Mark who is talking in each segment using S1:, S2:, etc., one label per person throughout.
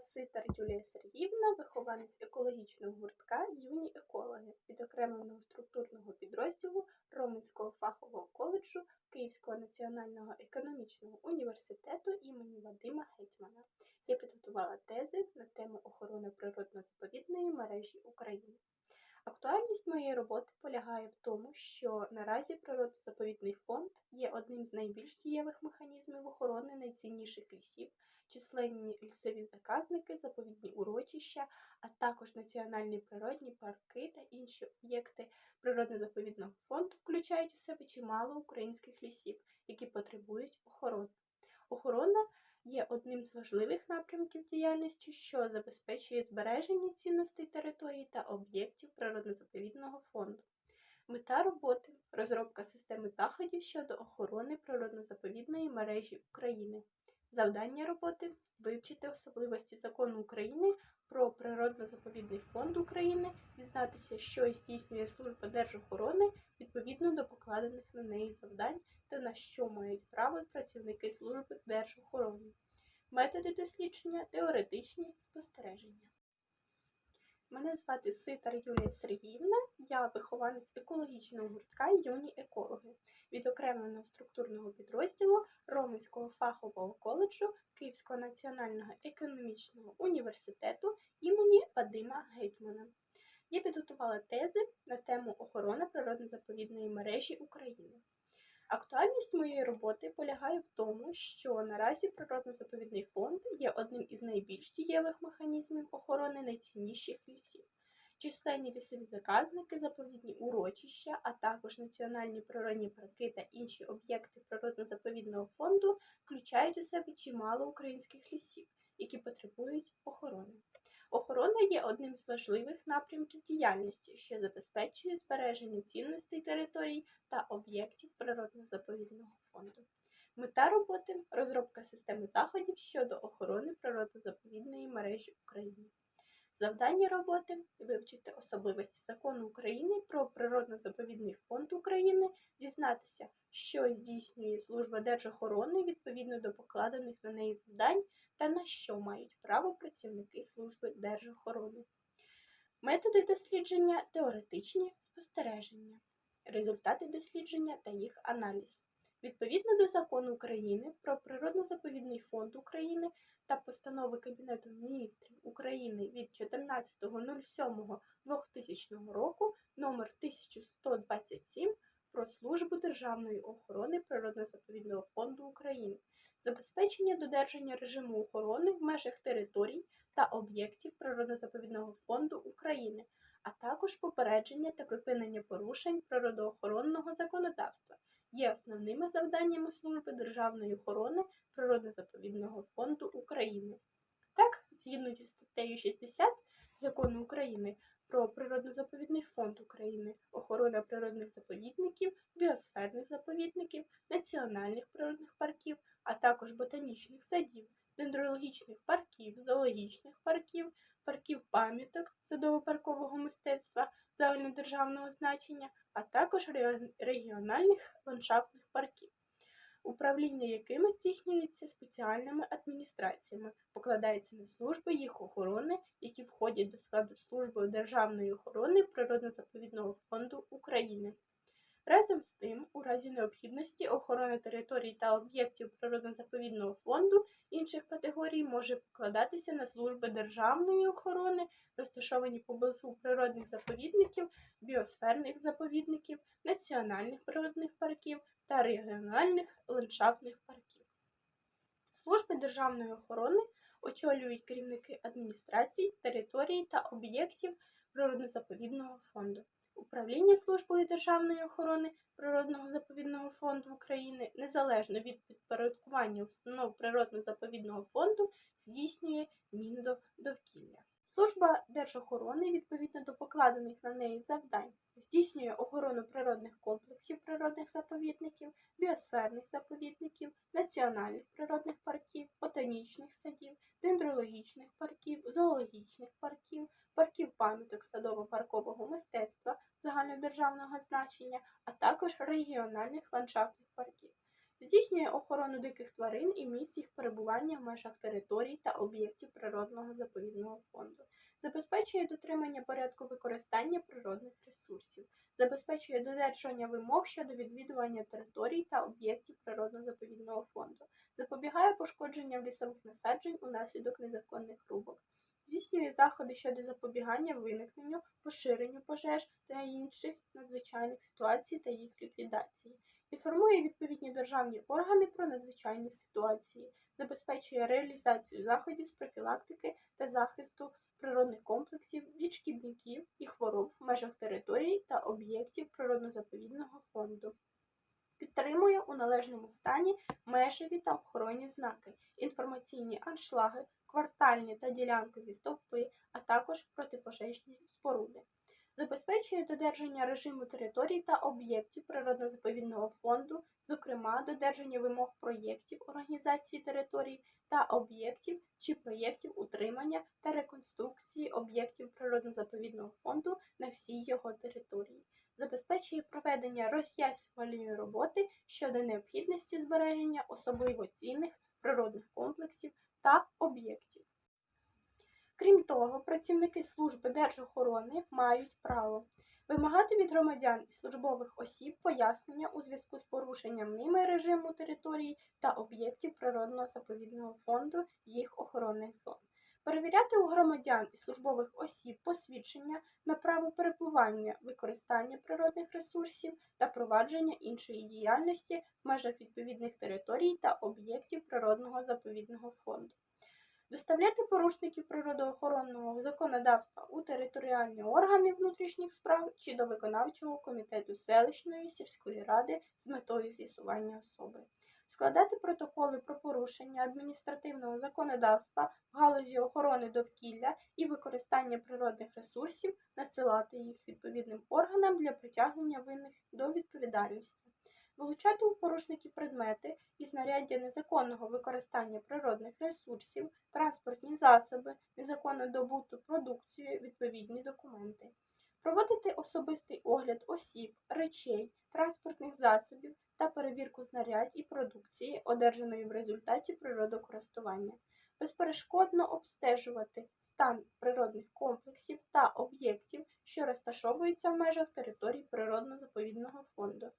S1: Ситар Юлія Сергіївна, вихованець екологічного гуртка Юні екологи відокремленого структурного підрозділу Роменського фахового коледжу Київського національного економічного університету імені Вадима Гетьмана. Я підготувала тези на тему охорони природно-заповідної мережі України. Актуальність моєї роботи полягає в тому, що наразі природно-заповідний фонд є одним з найбільш дієвих механізмів охорони найцінніших лісів, численні лісові заказники, заповідні урочища, а також національні природні парки та інші об'єкти природно-заповідного фонду включають у себе чимало українських лісів, які потребують охорони. Охорона є одним з важливих напрямків діяльності, що забезпечує збереження цінностей території та об'єктів природно-заповідного фонду. Мета роботи розробка системи заходів щодо охорони природно-заповідної мережі України. Завдання роботи вивчити особливості закону України про природно-заповідний фонд України, дізнатися, що здійснює служба держохорони відповідно до покладених на неї завдань та на що мають право працівники служби держохорони. Методи дослідження теоретичні спостереження. Мене звати Ситар Юлія Сергіївна, я вихованець екологічного гуртка юні екологи відокремленого структурного підрозділу Роменського фахового коледжу Київського національного економічного університету імені Вадима Гетьмана. Я підготувала тези на тему охорони природно-заповідної мережі України. Актуальність моєї роботи полягає в тому, що наразі природно-заповідний фонд є одним із найбільш дієвих механізмів охорони найцінніших лісів. Численні лісові заказники, заповідні урочища, а також національні природні парки та інші об'єкти природно-заповідного фонду включають у себе чимало українських лісів, які потребують охорони. Охорона є одним з важливих напрямків діяльності, що забезпечує збереження цінностей територій та об'єктів природно-заповідного фонду. Мета роботи розробка системи заходів щодо охорони природно-заповідної мережі України. Завдання роботи вивчити особливості закону України про природно-заповідний фонд України, дізнатися, що здійснює служба держохорони відповідно до покладених на неї завдань та на що мають право працівники служби держохорони. Методи дослідження теоретичні спостереження, результати дослідження та їх аналіз. Відповідно до закону України про природно-заповідний фонд України та постанови Кабінету міністрів України від 14.07.2000 року номер 1127 про службу державної охорони природно-заповідного фонду України, забезпечення додержання режиму охорони в межах територій та об'єктів природно-заповідного фонду України, а також попередження та припинення порушень природоохоронного законодавства є основними завданнями служби державної охорони природно-заповідного фонду України. Так, згідно зі статтею 60 закону України про природно-заповідний фонд України, охорона природних заповідників, біосферних заповідників, національних природних парків, а також ботанічних садів, дендрологічних парків, зоологічних парків, парків пам'яток садово-паркового мистецтва загальнодержавного значення, а також регіональних ландшафтних парків, управління якими здійснюється спеціальними адміністраціями, покладається на служби їх охорони, які входять до складу служби державної охорони природно-заповідного фонду України. Разом з тим, у разі необхідності охорони територій та об'єктів природно-заповідного фонду інших категорій може покладатися на служби державної охорони, розташовані поблизу природних заповідників, біосферних заповідників, національних природних парків та регіональних ландшафтних парків. Служби державної охорони очолюють керівники адміністрацій, територій та об'єктів природно-заповідного фонду. Управління службою державної охорони природного заповідного фонду України незалежно від підпорядкування установ природно-заповідного фонду здійснює Міндовкілля. Служба держохорони відповідно до покладених на неї завдань здійснює охорону природних комплексів природних заповідників, біосферних заповідників, національних природних парків, ботанічних садів, дендрологічних парків, зоологічних парків, парків пам'яток садово-паркового мистецтва загальнодержавного значення, а також регіональних ландшафтних парків. здійснює охорону диких тварин і місць їх перебування в межах територій та об'єктів природного заповідного фонду, забезпечує дотримання порядку використання природних ресурсів, забезпечує додержання вимог щодо відвідування територій та об'єктів природно-заповідного фонду, запобігає пошкодженням лісових насаджень унаслідок незаконних рубок, здійснює заходи щодо запобігання виникненню, поширенню пожеж та інших надзвичайних ситуацій та їх ліквідації, інформує відповідні державні органи про надзвичайні ситуації, забезпечує реалізацію заходів з профілактики та захисту природних комплексів від шкідників і хвороб в межах територій та об'єктів природно-заповідного фонду. Підтримує у належному стані межеві та охоронні знаки, інформаційні аншлаги, квартальні та ділянкові стовпи, а також протипожежні споруди. Забезпечує додержання режиму територій та об'єктів природно-заповідного фонду, зокрема додержання вимог проєктів організації територій та об'єктів чи проєктів утримання та реконструкції об'єктів природно-заповідного фонду на всій його території забезпечує проведення роз'яснювальної роботи щодо необхідності збереження особливо цінних природних комплексів та об'єктів. Крім того, працівники служби держохорони мають право вимагати від громадян і службових осіб пояснення у зв'язку з порушенням ними режиму території та об'єктів природного заповідного фонду їх охоронних зон. Перевіряти у громадян і службових осіб посвідчення на право перебування, використання природних ресурсів та провадження іншої діяльності в межах відповідних територій та об'єктів природного заповідного фонду. Доставляти порушників природоохоронного законодавства у територіальні органи внутрішніх справ чи до виконавчого комітету селищної сільської ради з метою з'ясування особи складати протоколи про порушення адміністративного законодавства в галузі охорони довкілля і використання природних ресурсів, надсилати їх відповідним органам для притягнення винних до відповідальності. Вилучати у порушників предмети і знаряддя незаконного використання природних ресурсів, транспортні засоби, незаконно добуту продукцію, відповідні документи, проводити особистий огляд осіб, речей, транспортних засобів та перевірку знарядь і продукції, одержаної в результаті природокористування, безперешкодно обстежувати стан природних комплексів та об'єктів, що розташовуються в межах територій природно-заповідного фонду,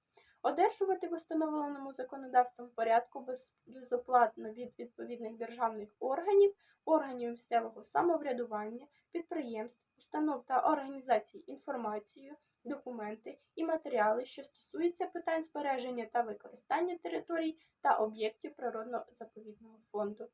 S1: одержувати в установленому законодавством порядку безоплатно від відповідних державних органів, органів місцевого самоврядування, підприємств, установ та організацій інформацію документи і матеріали, що стосуються питань збереження та використання територій та об'єктів природно-заповідного фонду.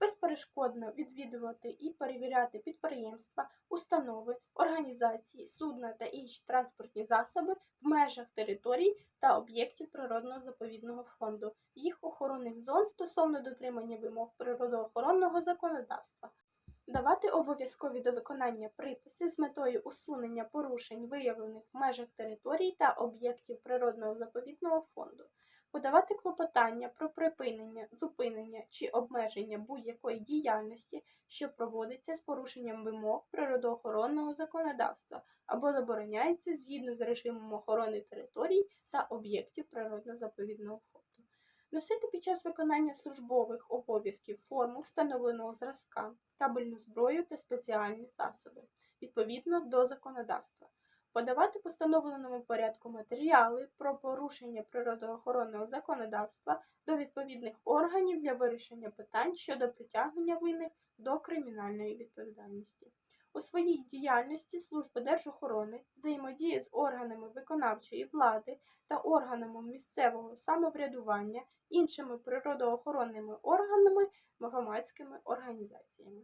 S1: Безперешкодно відвідувати і перевіряти підприємства, установи, організації, судна та інші транспортні засоби в межах територій та об'єктів природного заповідного фонду, їх охоронних зон стосовно дотримання вимог природоохоронного законодавства, давати обов'язкові до виконання приписи з метою усунення порушень, виявлених в межах територій та об'єктів природного заповідного фонду, подавати клопотання про припинення, зупинення чи обмеження будь-якої діяльності, що проводиться з порушенням вимог природоохоронного законодавства або забороняється згідно з режимом охорони територій та об'єктів природно-заповідного фонду носити під час виконання службових обов'язків форму встановленого зразка, табельну зброю та спеціальні засоби відповідно до законодавства, подавати в установленому порядку матеріали про порушення природоохоронного законодавства до відповідних органів для вирішення питань щодо притягнення винних до кримінальної відповідальності. У своїй діяльності служба держохорони взаємодіє з органами виконавчої влади та органами місцевого самоврядування, іншими природоохоронними органами, громадськими організаціями.